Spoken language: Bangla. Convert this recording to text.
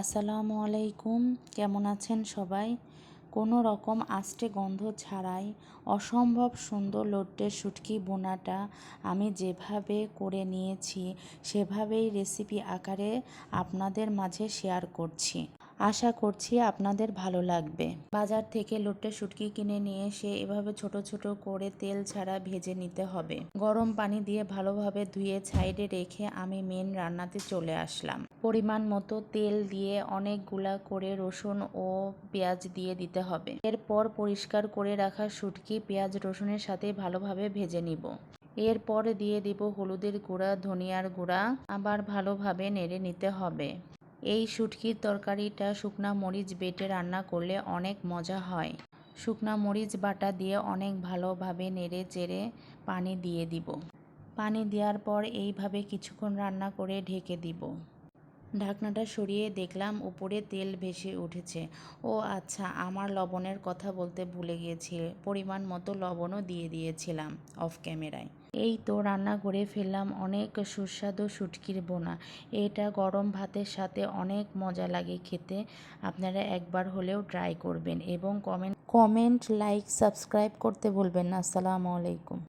আসসালামু আলাইকুম। কেমন আছেন সবাই? কোনো রকম আষ্টে গন্ধ ছাড়াই অসম্ভব সুন্দর লোট্টে শুটকি বোনাটা আমি যেভাবে করে নিয়েছি, সেভাবেই রেসিপি আকারে আপনাদের মাঝে শেয়ার করছি। আশা করছি আপনাদের ভালো লাগবে। বাজার থেকে লোট্টে শুটকি কিনে নিয়ে এসে এভাবে ছোট ছোট করে তেল ছাড়া ভেজে নিতে হবে। গরম পানি দিয়ে ভালোভাবে ধুয়ে সাইডে রেখে আমি মেন রান্নাতে চলে আসলাম। পরিমাণ মতো তেল দিয়ে অনেকগুলা করে রসুন ও পেঁয়াজ দিয়ে দিতে হবে। এরপর পরিষ্কার করে রাখা শুটকি, পেঁয়াজ, রসুনের সাথে ভালোভাবে ভেজে নিব। এরপর দিয়ে দিব হলুদের গুঁড়া, ধনিয়ার গুঁড়া। আবার ভালোভাবে নেড়ে নিতে হবে। এই শুটকির তরকারিটা শুকনা মরিচ বেটে রান্না করলে অনেক মজা হয়। শুকনা মরিচ বাটা দিয়ে অনেক ভালোভাবে নেড়ে চেড়ে পানি দিয়ে দিব। পানি দেওয়ার পর এইভাবে কিছুক্ষণ রান্না করে ঢেকে দিব। ঢাকনাটা সরিয়ে দেখলাম উপরে তেল ভেসে উঠেছে। ও আচ্ছা আমার লবণের কথা বলতে ভুলে গিয়েছি, পরিমাণ মতো লবণও দিয়ে দিয়েছিলাম অফ ক্যামেরায়। এই তো রান্না করে ফেললাম অনেক সুস্বাদু শুটকির বোনা। এটা গরম ভাতের সাথে অনেক মজা লাগে খেতে। আপনারা একবার হলেও ট্রাই করবেন এবং কমেন্ট কমেন্ট, লাইক, সাবস্ক্রাইব করতে ভুলবেন না। আসসালামু আলাইকুম।